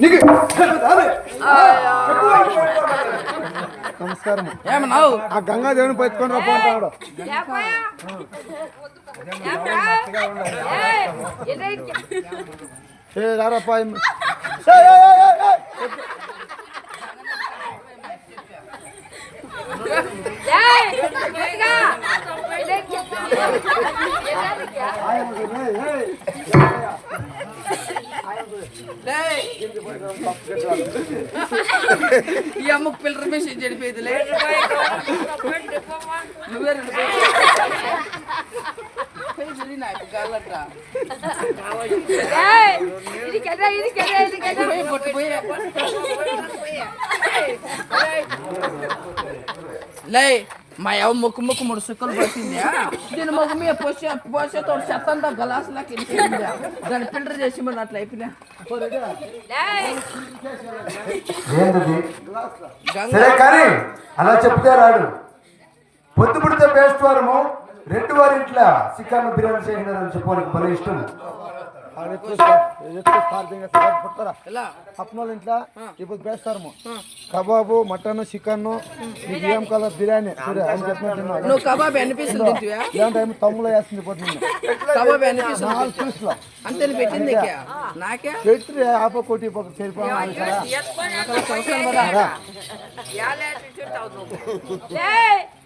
నీకు నమస్కారం ఏమన్నావు ఆ గంగాదేవిని పట్టుకొని రా పోతాడు ఏ రారప్ప ఏం- ఈ అమ్మకు పిల్లర్ మెసేజ్ చెడిపోయిందిలే నువ్వే రెండు పేజీలు నాకు కావాలట్రా పోయి పొట్టు పోయి లే మా ఎవ ముక్కు ముక్కు మూడు సుక్కలు పోసిందా? దీని ముగ్గు మీద పోసే పోసేతో చెత్తంతా గలాసులాకి వెళ్ళిపోయిందా దాన్ని ఫిల్టర్ చేసి మరి అట్లా అయిపోయినా. సరే కానీ అలా చెప్తే రాడు. పొద్దు పుడితే బేస్తవారము రెండు వారి ఇంట్లో చికెన్ బిర్యానీ చేసినారని చెప్పడానికి మన ఇష్టం పుడతారా? ఇంట్లో ఇప్పుడు వేస్తాము కబాబు మటన్ చికెన్ ఏం కలర్ బిర్యానీ. అని చెప్పినట్టు కబాబ్ ఇలాంటి టైం తమ్ములో వేస్తుంది కబాబ్ ఎన్ని పీసులు నాలుగు పీసులు. అంతే పెట్టింది నీకే? నాకే? పెట్టి ఆప కోటి పక్క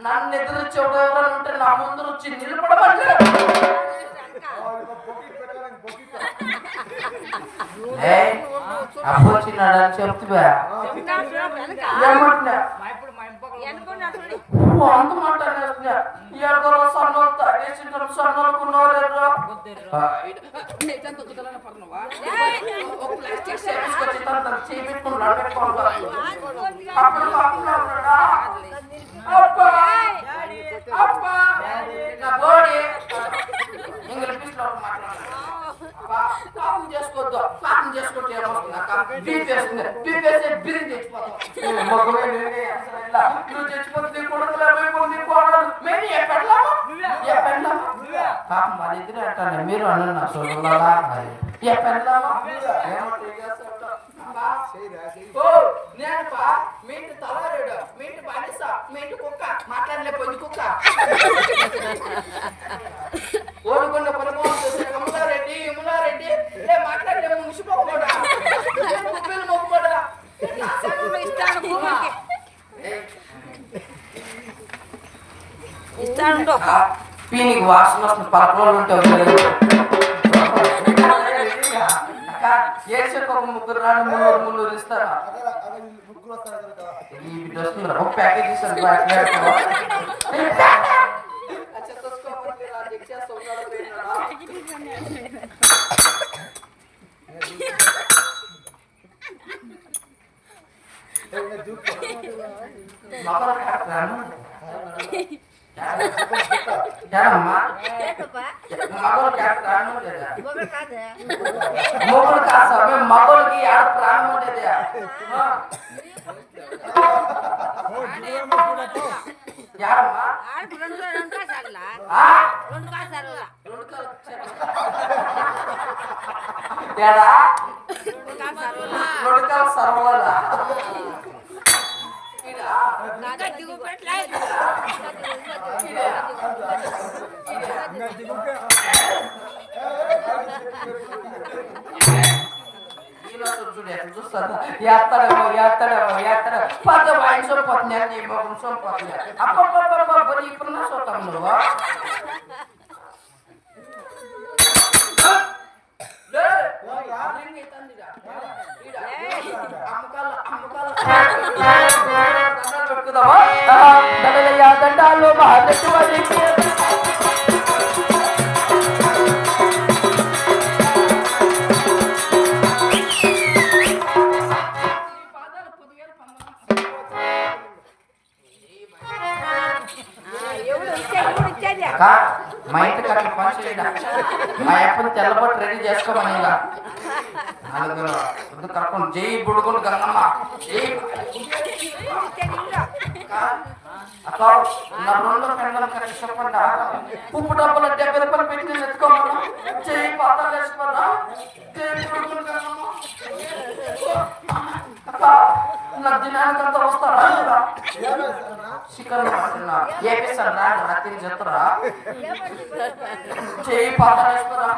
నన్ను ఎదురు చెవుడు ఎవరైనా ఉంటే నా ముందు వచ్చి చెప్తువా. ఏమంటున్నా? ఓ, అంత మాట అనేస్తున్నా ఎడగల సన్నోలు తాగేసింటారు సన్నోలుకున్నవారు ఒక ప్లాస్టిక్ సేపించుకొచ్చి తన తన చేయి పెట్టుకుని నడపెట్టుకోవాలి అప్పుడు నా బోడి ఇంగ్లీష్. అబ్బా, పాపం చేసుకోవద్దు. పాపం చేసుకుంటే ఏమవుతుంది? బీపీ వేస్తుంది. బీపీ వేస్తే తెచ్చిపోతాం. నువ్వు కొడుకులే కోడలు. మేము ఏ? ఏ? పాపం మీరు అన్న నా అని. ఏ పెళ్ళామా? ఓ, నేను పా, మీ ఇంటి తలారేడు, మీ ఇంటి బానిస, మీ ఇంటి కుక్క, మాట్లాడలే పొంది కుక్క. ఓడికొండ పొలమోహన్ చూసిన కమలారెడ్డి, యములారెడ్డి, లే మాట్లాడలే ముగిసిపోకూడదా? లే కుప్పలు మోపకూడదా? ఆ, పీనికి వాసన వస్తుంది. అక్క, ఏడ్చేకి ఒక ముగ్గురు రాని మున్నూరు మున్నూరు ఇస్తారా? ఈ బిడ్డ. ఒక ప్యాకేజ్ మొగుడు కాదు. మగవాళ్ళకి ఆడ ప్రాణం ఉండేది? సర్వలా. ఈడా? ఈరోజు చూడు ఎట్లా చూస్తాడు. ఎత్తడేమో, ఎత్తడేమో, ఎత్తడేమో. పద వాయిన్ సరిపోతుంది, నీ మొహం సరిపోతుంది. అబ్బబ్బబ్బబ్బబ్బ, ఇప్పుడు నా చూస్తావు నువ్వు లే, రింగ్ అవుతుందిగా. ఈడ. అమ్మకాలు, అమ్మకాలు. దండాలు దండలయ్యా, పాదాలు మహానటివాడికి అక్క, మా ఇంటి అట్లా పంచలేదా మా ఎప్పుడు తెల్లబొట్టు రెడీ చేసుకోమని ఇలా నలుగురు జై బుడుగులు గంగమ్మ జై నా రెండు ఉప్పు డబ్బులు డెబ్బై రూపాయలు పెట్టి ఎత్తుకోమన్నా చేయి పాతాలు వేసుకోరా నా వస్తారా? చికెన్ చెప్తారా చేయి పాతాలేస్తారా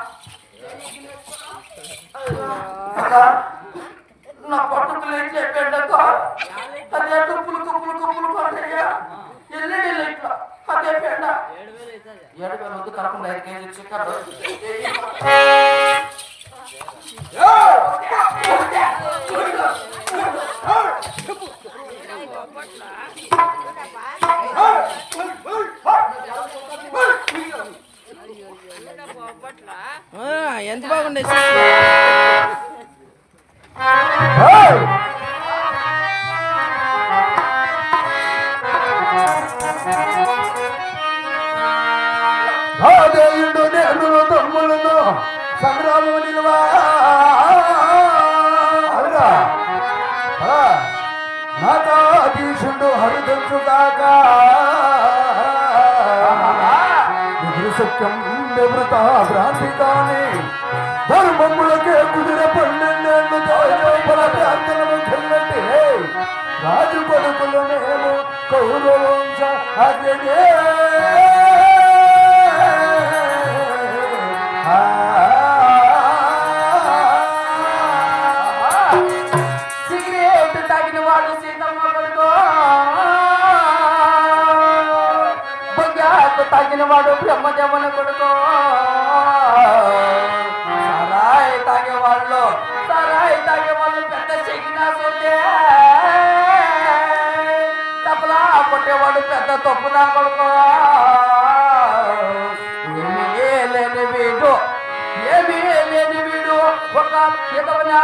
వేసుకురా నా పట్టుకులు ఏం చెప్పాడు అదే తుప్పులు తుప్పులు తుప్పులు పడ్డాయ్యా ఎల్లుడి లైట్ల అదే పేడ. ఏడు వేల వద్దు కరకుండా ఐదు కేజీ చికెన్ ఎంత బాగుండే హరిదంచుగాక సత్యం నివృత భ్రాంతి కాని ధర్మములకే కుదిర పన్నెండేళ్ళు లోపల ప్రార్థనలు చెల్లండి రాజు కొడుకులు మేము కౌరవంశ అదే తాగి తాగిన వాడు కొడుకు కొడుకో. సరాయి తాగే వాళ్ళు సరాయి తాగే వాళ్ళు పెద్ద చెగినా సోతే తప్పలా కొట్టేవాడు పెద్ద తప్పులా కొడుకో. లేని వీడు ఏమీ లేని వీడు ఒక ఇతవ నా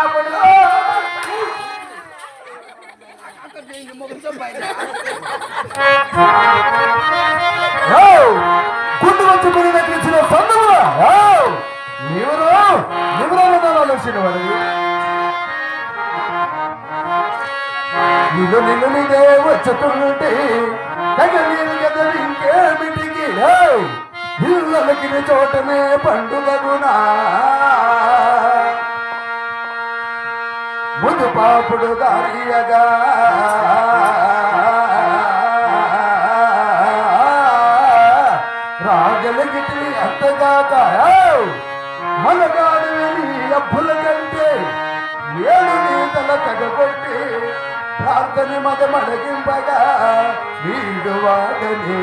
నీదే వచ్చుతుంటే కదా ఇంకేమిటికి ఇళ్ళకి చోటనే పండుగగునా ముదు పాపుడు దారియగా రాగలిగిటి అంతగాక మనగాడు అప్పుల కంటే ఏడు ಕೈತಲ ತಗೊಳ್ತಿ ಪ್ರಾರ್ಥನೆ ಮದ ಮಡಗಿಂಬಗ ನೀಡುವಾಗ ನೀ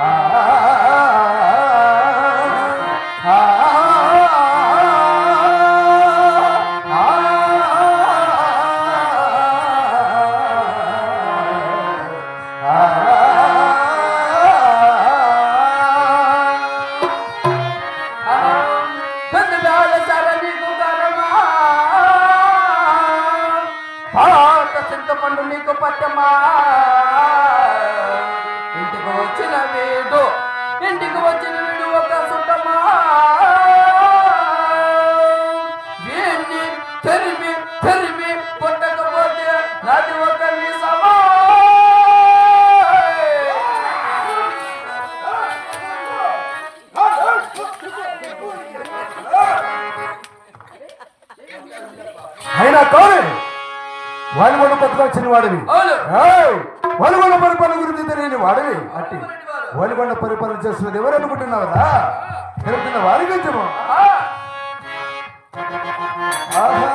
ಆ వలుగొండ పట్టుకొచ్చిన వాడివి! వలుగొండ పరిపాలన గురించి తెలియని వాడివి. అట్టి. వలుగొండ పరిపాలన చేస్తున్నది ఎవరు అనుకుంటున్నావురా? తెలుపుతున్న వారి ఆహా.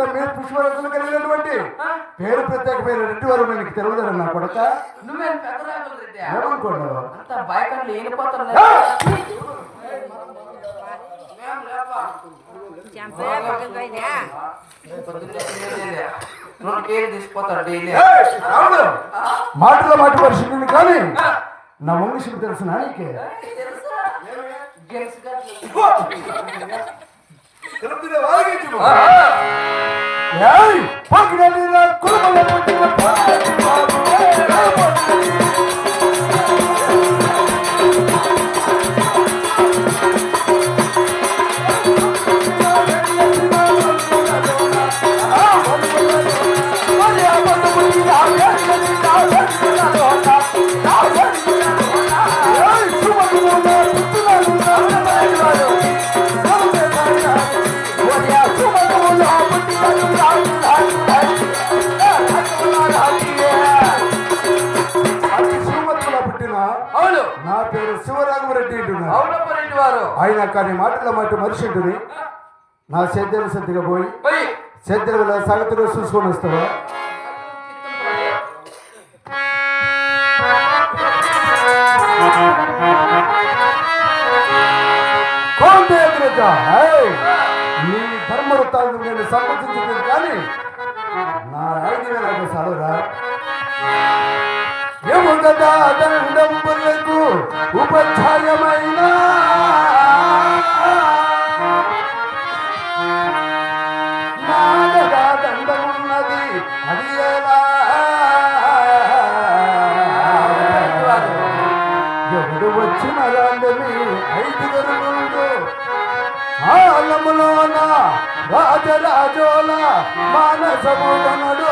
పుష్పరత్నం కలిగినటువంటి పేరు ప్రత్యేక పేరు రెడ్డి వారు తెలియదు నా కొడక? నువ్వేం పెద్దరాజులు రెడ్డి. అంతా ఏనిపోతున్నా మాటల మాట పరిస్థితిని కానీ నా వంశం తెలుసు నాయకే గెలిసి కానీ మాటల మాట మనిషి ఉంటుంది. నా సేద్యాల సద్దిగా పోయి సేద్యాల సాగతిలో చూసుకొని వస్తావా! నీ ధర్మవృత్తాలను నేను కానీ నా ఐదు వేలకు సలవురా ఏమో కదా దండంబులకు ఎవడు వచ్చిన రాండమి ఐదుగురు ముందు ఆలములోన రాజరాజోల మానసముదనుడు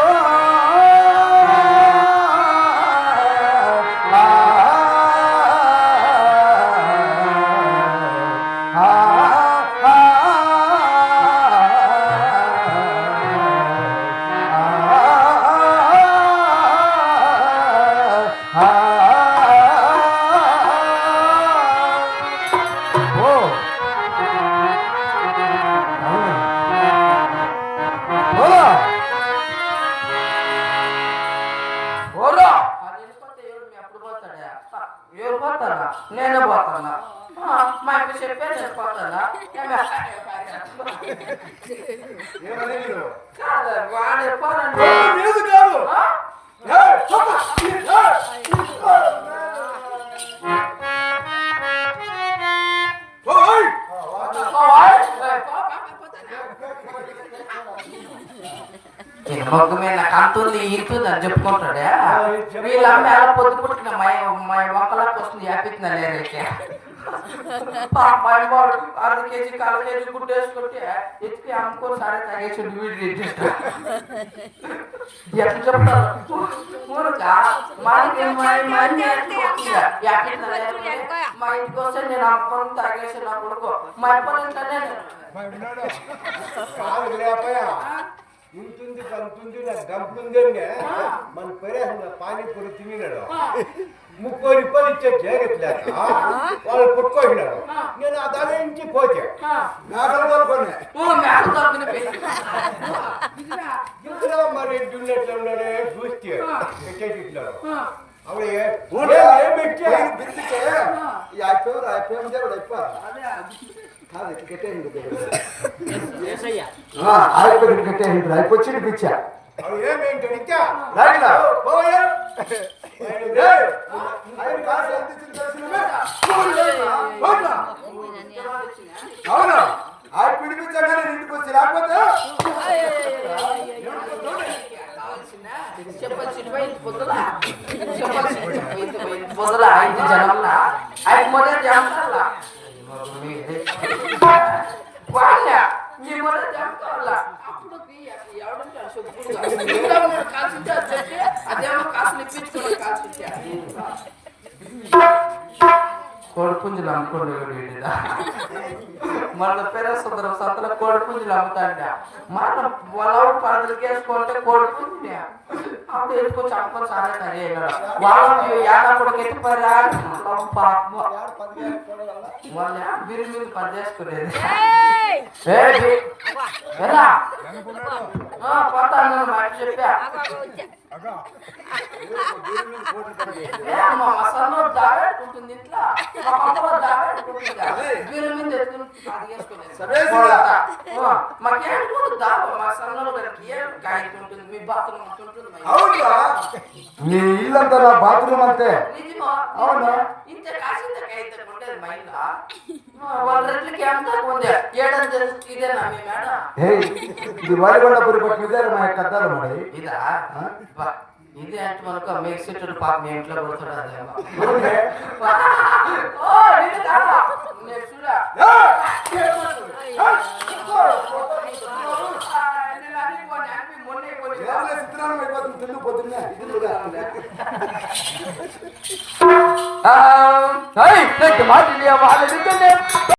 మొగ్గు మీద నాకు అంతుంది ఇంతుంది అని చెప్పుకుంటాడా వీళ్ళ అమ్మ ఎలా పొద్దు పుట్టిన మా మా మొక్కలకు వస్తుంది యాపిస్తున్నా లేరైతే అర్ధ కేజీ కాల కేజీ గుడ్డు వేసుకుంటే ఎత్తికి అమ్ముకొని సరే తాగేసి వీడి ఎట్లా చెప్తారు ఊరుక మనకి మా ఇంటికి వస్తే నేను అమ్ముకొని తాగేసి నా కొడుకు మా అప్పటి ఇంట్లోనే కాదు లేపయ్య. ఇంతుంది కంతుంది నాకు గంపుంది మన పరేసిన పానీపూరి తిన్నాడు. ముప్పై రూపాయలు ఇచ్చే జాగ్రత్త వాళ్ళు పుట్టుకోసినాడు నేను ఆ దాని నుంచి పోతే మేకలు ఇంకా మరి దున్నెట్లు చూస్తే పెట్టేసిట్లాడు అప్పుడు ఊళ్ళో ఏం పెట్టా పైన బిర్తికే, ఈ అయిపోయారు, అయిపోయాము దేవుడు అయిపోయారు. కాదు, ఇట్లా అయిపోయింది పిచ్చా. ఆయన. అవునా ఆ పిడిపించగానే ఇంటికి వచ్చి లేకపోతే అదేమో కాసులు ఇప్పించుకుని కాల్చింటే కోడిపుంజులు అమ్ముకోండి వీడిదా మన పేరు సుందరం సంతలో కోడిపుంజులు అమ్ముతాండ. మన పొలం పనులకి వేసుకుంటే కోడిపుంజునే అప్పుడు ఎందుకో చెప్ప చాలా సరే వాళ్ళు యాదప్పుడు ఎత్తిపోయారా పాపం వాళ్ళు పని చేసుకునేది. ఎలా? ఆ, పోతాను మా అక్క చెప్పా. కూడా ఉంటుంది ఇంట్లో. అవునా నీ ఇల్లంతా నా బాత్రూమ్ అంతే అవునా? ఇంత కాసింత కాగితం ఉండేది మా ఇంట్లో. ఆ, ఇది వరిగొండపురి ఇదే మా యొక్క అద్దాలు మరి ఇదా ఇదే అంటే మనకు మీకు సిట్టు పాప మీ ఇంట్లో కూర్చున్నదేమో అవునే? ఓ ఇది కాదా నేను చూడా ఏ! నేను అనుకోని అన్ని మొన్నే కొని ఏమలే చిత్రాన్నం అయిపోతుంది తిండి పొద్దున్నే ఇదిగా. ఆ, ఏయ్, నీకు మాట ఇయ్య, వాళ్ళ నిజమే.